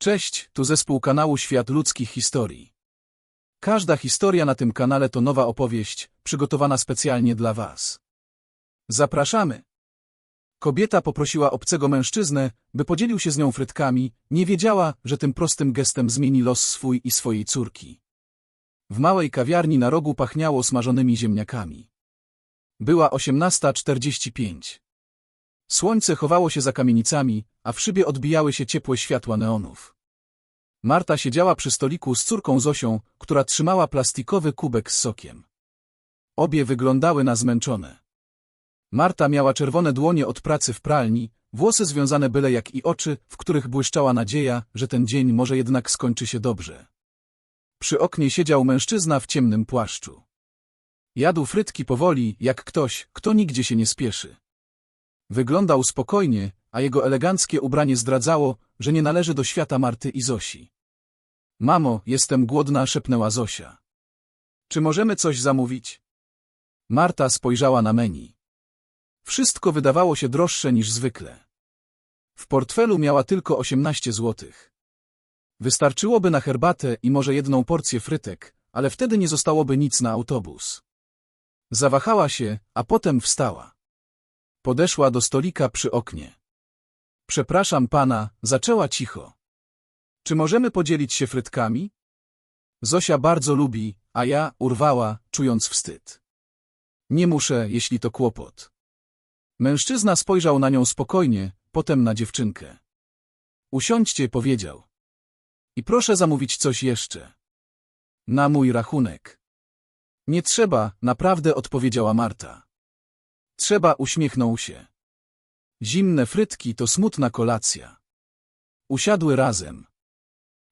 Cześć, tu zespół kanału Świat Ludzkich Historii. Każda historia na tym kanale to nowa opowieść, przygotowana specjalnie dla Was. Zapraszamy! Kobieta poprosiła obcego mężczyznę, by podzielił się z nią frytkami, nie wiedziała, że tym prostym gestem zmieni los swój i swojej córki. W małej kawiarni na rogu pachniało smażonymi ziemniakami. Była 18.45. Słońce chowało się za kamienicami, a w szybie odbijały się ciepłe światła neonów. Marta siedziała przy stoliku z córką Zosią, która trzymała plastikowy kubek z sokiem. Obie wyglądały na zmęczone. Marta miała czerwone dłonie od pracy w pralni, włosy związane byle jak i oczy, w których błyszczała nadzieja, że ten dzień może jednak skończy się dobrze. Przy oknie siedział mężczyzna w ciemnym płaszczu. Jadł frytki powoli, jak ktoś, kto nigdzie się nie spieszy. Wyglądał spokojnie, a jego eleganckie ubranie zdradzało, że nie należy do świata Marty i Zosi. Mamo, jestem głodna, szepnęła Zosia. Czy możemy coś zamówić? Marta spojrzała na menu. Wszystko wydawało się droższe niż zwykle. W portfelu miała tylko 18 złotych. Wystarczyłoby na herbatę i może jedną porcję frytek, ale wtedy nie zostałoby nic na autobus. Zawahała się, a potem wstała. Podeszła do stolika przy oknie. Przepraszam pana, zaczęła cicho. Czy możemy podzielić się frytkami? Zosia bardzo lubi, a ja urwała, czując wstyd. Nie muszę, jeśli to kłopot. Mężczyzna spojrzał na nią spokojnie, potem na dziewczynkę. Usiądźcie, powiedział. I proszę zamówić coś jeszcze. Na mój rachunek. Nie trzeba, naprawdę odpowiedziała Marta. Trzeba uśmiechnął się. Zimne frytki to smutna kolacja. Usiadły razem.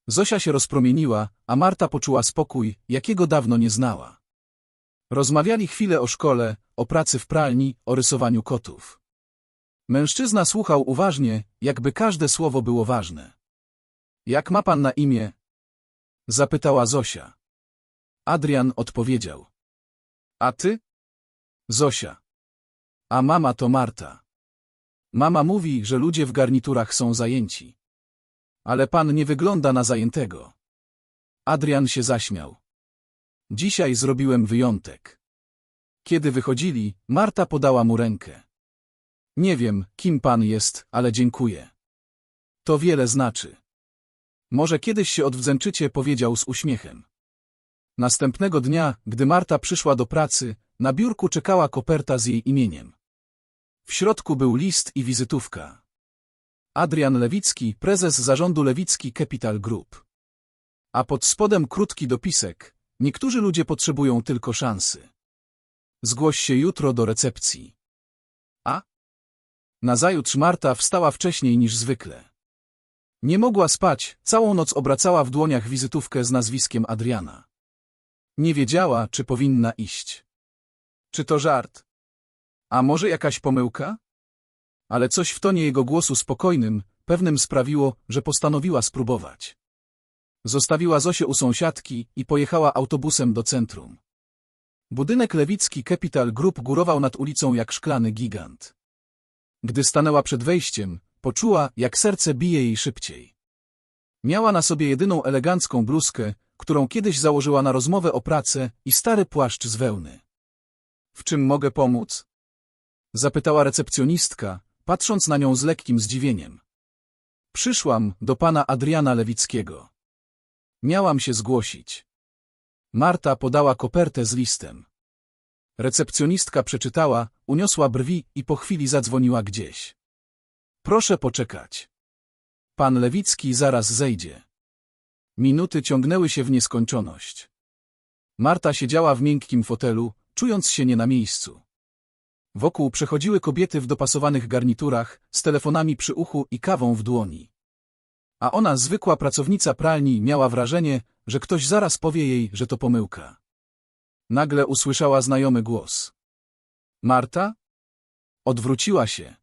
Zosia się rozpromieniła, a Marta poczuła spokój, jakiego dawno nie znała. Rozmawiali chwilę o szkole, o pracy w pralni, o rysowaniu kotów. Mężczyzna słuchał uważnie, jakby każde słowo było ważne. Jak ma pan na imię? Zapytała Zosia. Adrian odpowiedział. A ty? Zosia. A mama to Marta. Mama mówi, że ludzie w garniturach są zajęci. Ale pan nie wygląda na zajętego. Adrian się zaśmiał. Dzisiaj zrobiłem wyjątek. Kiedy wychodzili, Marta podała mu rękę. Nie wiem, kim pan jest, ale dziękuję. To wiele znaczy. Może kiedyś się odwdzięczycie, powiedział z uśmiechem. Następnego dnia, gdy Marta przyszła do pracy, na biurku czekała koperta z jej imieniem. W środku był list i wizytówka. Adrian Lewicki, prezes zarządu Lewicki Capital Group. A pod spodem krótki dopisek. Niektórzy ludzie potrzebują tylko szansy. Zgłoś się jutro do recepcji. A? Nazajutrz Marta wstała wcześniej niż zwykle. Nie mogła spać, całą noc obracała w dłoniach wizytówkę z nazwiskiem Adriana. Nie wiedziała, czy powinna iść. Czy to żart? A może jakaś pomyłka? Ale coś w tonie jego głosu spokojnym, pewnym sprawiło, że postanowiła spróbować. Zostawiła Zosię u sąsiadki i pojechała autobusem do centrum. Budynek lewicki Capital Group górował nad ulicą jak szklany gigant. Gdy stanęła przed wejściem, poczuła, jak serce bije jej szybciej. Miała na sobie jedyną elegancką bluzkę, którą kiedyś założyła na rozmowę o pracę i stary płaszcz z wełny. W czym mogę pomóc? Zapytała recepcjonistka, patrząc na nią z lekkim zdziwieniem. Przyszłam do pana Adriana Lewickiego. Miałam się zgłosić. Marta podała kopertę z listem. Recepcjonistka przeczytała, uniosła brwi i po chwili zadzwoniła gdzieś. Proszę poczekać. Pan Lewicki zaraz zejdzie. Minuty ciągnęły się w nieskończoność. Marta siedziała w miękkim fotelu, czując się nie na miejscu. Wokół przechodziły kobiety w dopasowanych garniturach, z telefonami przy uchu i kawą w dłoni. A ona, zwykła pracownica pralni, miała wrażenie, że ktoś zaraz powie jej, że to pomyłka. Nagle usłyszała znajomy głos. Marta? Odwróciła się.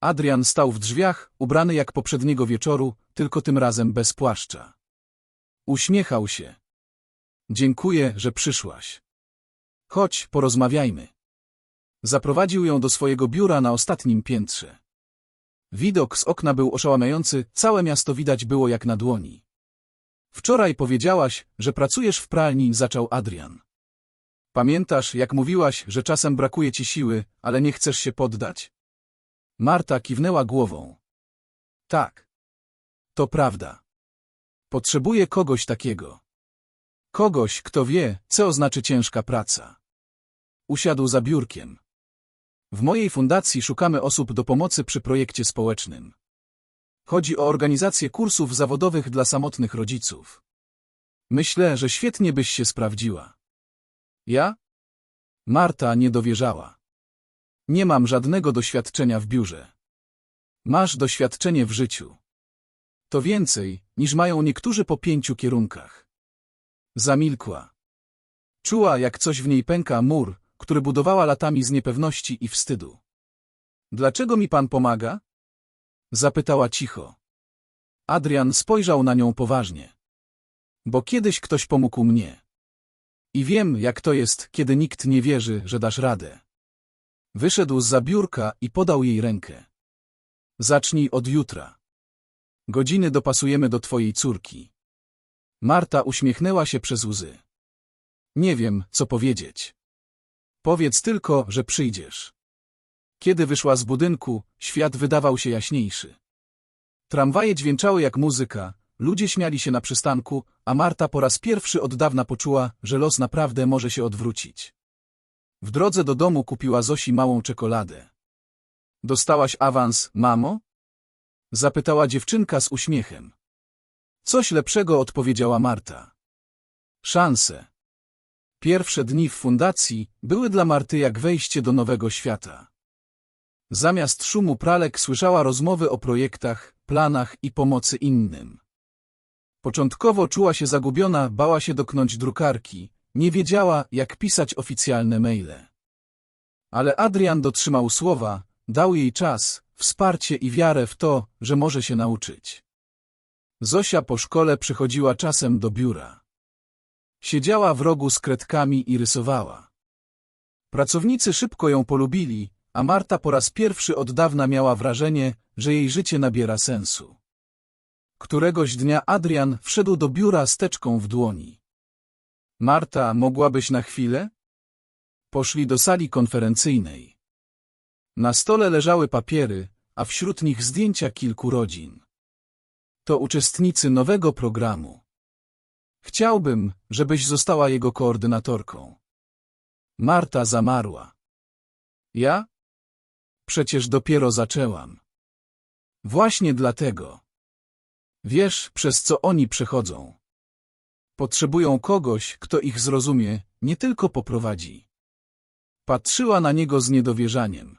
Adrian stał w drzwiach, ubrany jak poprzedniego wieczoru, tylko tym razem bez płaszcza. Uśmiechał się. Dziękuję, że przyszłaś. Chodź, porozmawiajmy. Zaprowadził ją do swojego biura na ostatnim piętrze. Widok z okna był oszałamiający, całe miasto widać było jak na dłoni. Wczoraj powiedziałaś, że pracujesz w pralni, zaczął Adrian. Pamiętasz, jak mówiłaś, że czasem brakuje ci siły, ale nie chcesz się poddać? Marta kiwnęła głową. Tak. To prawda. Potrzebuję kogoś takiego. Kogoś, kto wie, co znaczy ciężka praca. Usiadł za biurkiem. W mojej fundacji szukamy osób do pomocy przy projekcie społecznym. Chodzi o organizację kursów zawodowych dla samotnych rodziców. Myślę, że świetnie byś się sprawdziła. Ja? Marta nie dowierzała. Nie mam żadnego doświadczenia w biurze. Masz doświadczenie w życiu. To więcej, niż mają niektórzy po pięciu kierunkach. Zamilkła. Czuła, jak coś w niej pęka mur, który budowała latami z niepewności i wstydu. Dlaczego mi pan pomaga? Zapytała cicho. Adrian spojrzał na nią poważnie. Bo kiedyś ktoś pomógł mnie. I wiem, jak to jest, kiedy nikt nie wierzy, że dasz radę. Wyszedł z biurka i podał jej rękę. Zacznij od jutra. Godziny dopasujemy do twojej córki. Marta uśmiechnęła się przez łzy. Nie wiem, co powiedzieć. Powiedz tylko, że przyjdziesz. Kiedy wyszła z budynku, świat wydawał się jaśniejszy. Tramwaje dźwięczały jak muzyka, ludzie śmiali się na przystanku, a Marta po raz pierwszy od dawna poczuła, że los naprawdę może się odwrócić. W drodze do domu kupiła Zosi małą czekoladę. Dostałaś awans, mamo? Zapytała dziewczynka z uśmiechem. Coś lepszego odpowiedziała Marta. Szanse. Pierwsze dni w fundacji były dla Marty jak wejście do nowego świata. Zamiast szumu pralek słyszała rozmowy o projektach, planach i pomocy innym. Początkowo czuła się zagubiona, bała się doknąć drukarki, nie wiedziała, jak pisać oficjalne maile. Ale Adrian dotrzymał słowa, dał jej czas, wsparcie i wiarę w to, że może się nauczyć. Zosia po szkole przychodziła czasem do biura. Siedziała w rogu z kredkami i rysowała. Pracownicy szybko ją polubili, a Marta po raz pierwszy od dawna miała wrażenie, że jej życie nabiera sensu. Któregoś dnia Adrian wszedł do biura z teczką w dłoni. Marta, mogłabyś na chwilę? Poszli do sali konferencyjnej. Na stole leżały papiery, a wśród nich zdjęcia kilku rodzin. To uczestnicy nowego programu. Chciałbym, żebyś została jego koordynatorką. Marta zamarła. Ja? Przecież dopiero zaczęłam. Właśnie dlatego. Wiesz, przez co oni przechodzą. Potrzebują kogoś, kto ich zrozumie, nie tylko poprowadzi. Patrzyła na niego z niedowierzaniem.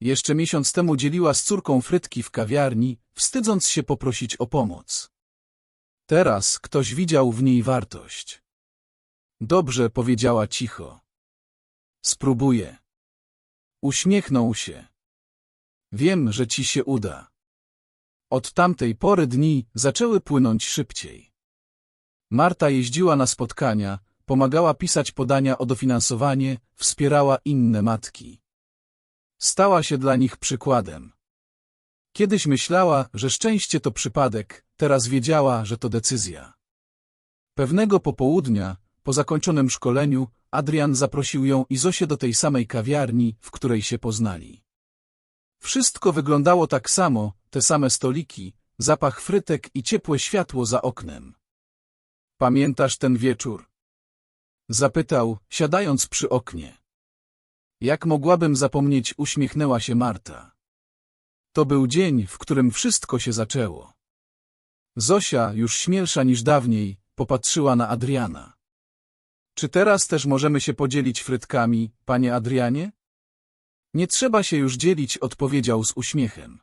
Jeszcze miesiąc temu dzieliła z córką frytki w kawiarni, wstydząc się poprosić o pomoc. Teraz ktoś widział w niej wartość. Dobrze powiedziała cicho. Spróbuję. Uśmiechnął się. Wiem, że ci się uda. Od tamtej pory dni zaczęły płynąć szybciej. Marta jeździła na spotkania, pomagała pisać podania o dofinansowanie, wspierała inne matki. Stała się dla nich przykładem. Kiedyś myślała, że szczęście to przypadek, teraz wiedziała, że to decyzja. Pewnego popołudnia, po zakończonym szkoleniu, Adrian zaprosił ją i Zosię do tej samej kawiarni, w której się poznali. Wszystko wyglądało tak samo, te same stoliki, zapach frytek i ciepłe światło za oknem. Pamiętasz ten wieczór? Zapytał, siadając przy oknie. Jak mogłabym zapomnieć, uśmiechnęła się Marta. To był dzień, w którym wszystko się zaczęło. Zosia, już śmielsza niż dawniej, popatrzyła na Adriana. Czy teraz też możemy się podzielić frytkami, panie Adrianie? Nie trzeba się już dzielić, odpowiedział z uśmiechem.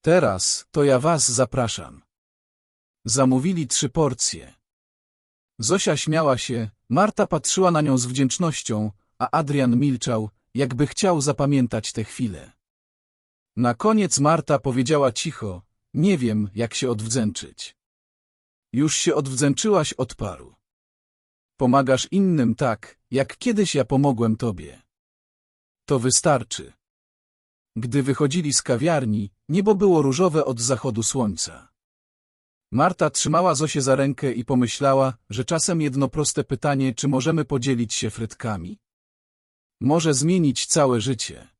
Teraz to ja was zapraszam. Zamówili trzy porcje. Zosia śmiała się, Marta patrzyła na nią z wdzięcznością, a Adrian milczał, jakby chciał zapamiętać tę chwilę. Na koniec Marta powiedziała cicho, nie wiem, jak się odwdzięczyć. Już się odwdzięczyłaś, odparł. Pomagasz innym tak, jak kiedyś ja pomogłem tobie. To wystarczy. Gdy wychodzili z kawiarni, niebo było różowe od zachodu słońca. Marta trzymała Zosię za rękę i pomyślała, że czasem jedno proste pytanie, czy możemy podzielić się frytkami, może zmienić całe życie.